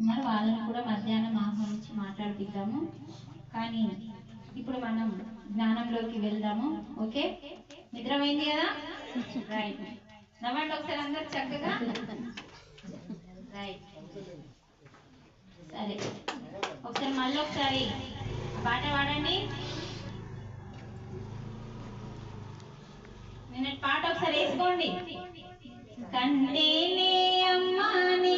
మరి వాళ్ళని కూడా మధ్యాహ్నం ఆహ్వానించి మాట్లాడిద్దాము కానీ ఇప్పుడు మనం జ్ఞానంలోకి వెళ్దాము. ఓకే? నిద్రమైంది కదా? రైట్ నవ్వండి ఒకసారి అందరు చక్కగా. రైట్ సరే. ఒకసారి మళ్ళీ ఒకసారి పాట పాడండి. నిన్నటి పాట ఒకసారి వేసుకోండి. కంటేనే అమ్మా నీ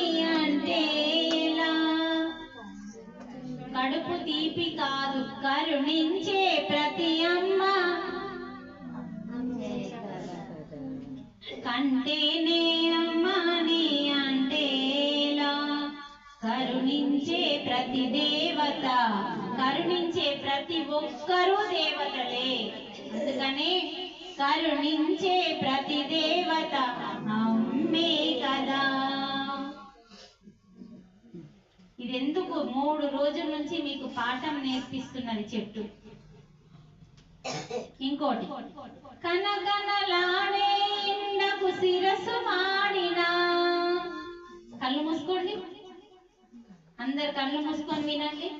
కడుపు కాదు కరుణించే ప్రతి అమ్మ. కంటేనే అమ్మాని అంటేలా. కరుణించే ప్రతి దేవత కరుణించే ప్రతి ఒక్కరూ దేవతలే. అందుకనే కరుణించే ప్రతి దేవత అమ్మే కదా. ఇది ఎందుకు మూడు రోజుల నుంచి మీకు పాఠం నేర్పిస్తున్నది చెట్టు? ఇంకోటి కనకనలాడే ఎండకు మాడినా. కళ్ళు మూసుకోండి. అందరు కళ్ళు మూసుకొని వినండి.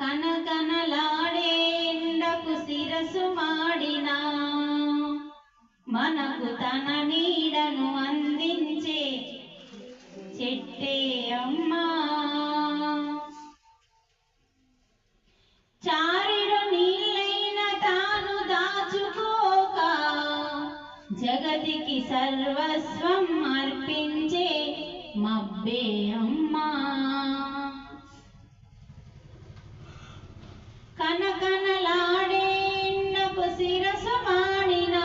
కనకనలాడే ఎండకు శిరస్సు సర్వస్వం అర్పించే మబ్బే అమ్మా. కనకనలాడేన్నకు శిరసు మాడినా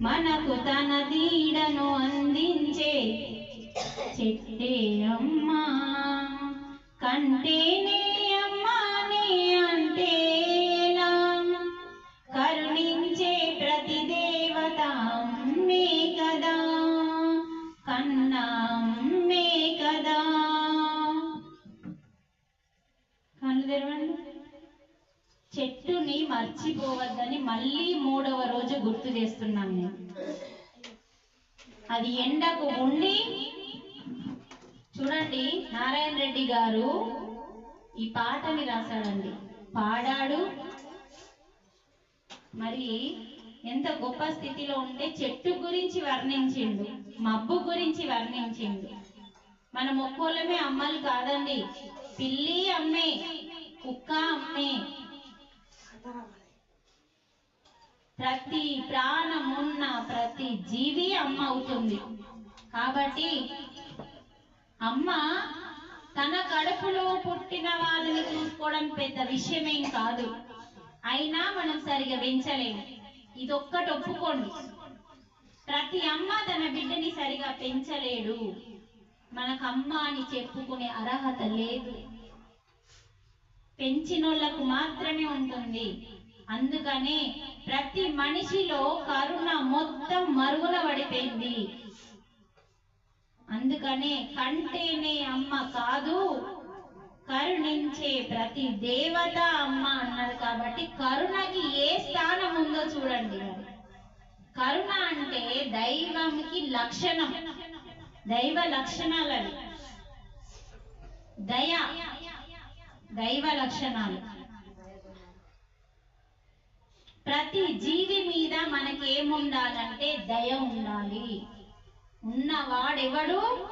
మనకు తన దీడను అందించే చెట్టే అమ్మా. కంటేనే కదా కన్నా కదా. కళ్ళు తెరవండి. చెట్టుని మర్చిపోవద్దని మళ్ళీ మూడవ రోజు గుర్తు చేస్తున్నాను నేను. అది ఎండకు ఉండి చూడండి నారాయణ రెడ్డి గారు ఈ పాటని రాశాడండి. పాడాడు. మరి ఎంత గొప్ప స్థితిలో ఉంటే చెట్టు గురించి వర్ణించిండు మబ్బు గురించి వర్ణించిండు. మన మొక్కోలమే అమ్మలు కాదండి. పిల్లి అమ్మే కుక్క అమ్మే. ప్రతి ప్రాణం ఉన్న ప్రతి జీవి అమ్మ అవుతుంది. కాబట్టి అమ్మ తన కడుపులో పుట్టిన వాళ్ళని చూసుకోవడం పెద్ద విషయమేం కాదు. అయినా మనం సరిగా పెంచలేము. ఇదొక్కటి ఒప్పుకోండి. ప్రతి అమ్మ తన బిడ్డని సరిగా పెంచలేడు. మనకు అమ్మ అని చెప్పుకునే అర్హత లేదు. పెంచినోళ్ళకు మాత్రమే ఉంటుంది. అందుకనే ప్రతి మనిషిలో కరుణ మొత్తం మరుగున పడిపోయింది. అందుకనే కంటేనే అమ్మ కాదు కరుణించే ప్రతి దేవత అమ్మ అన్నారు కాబట్టి కరుణకి ఏ స్థానం కరుణ అంటే దైవంకి లక్షణం. దైవ లక్షణాలని. దయ దైవ లక్షణాలు. ప్రతి జీవి మీద మనకి ఏముండాలంటే దయ ఉండాలి. ఉన్నవాడెవడు?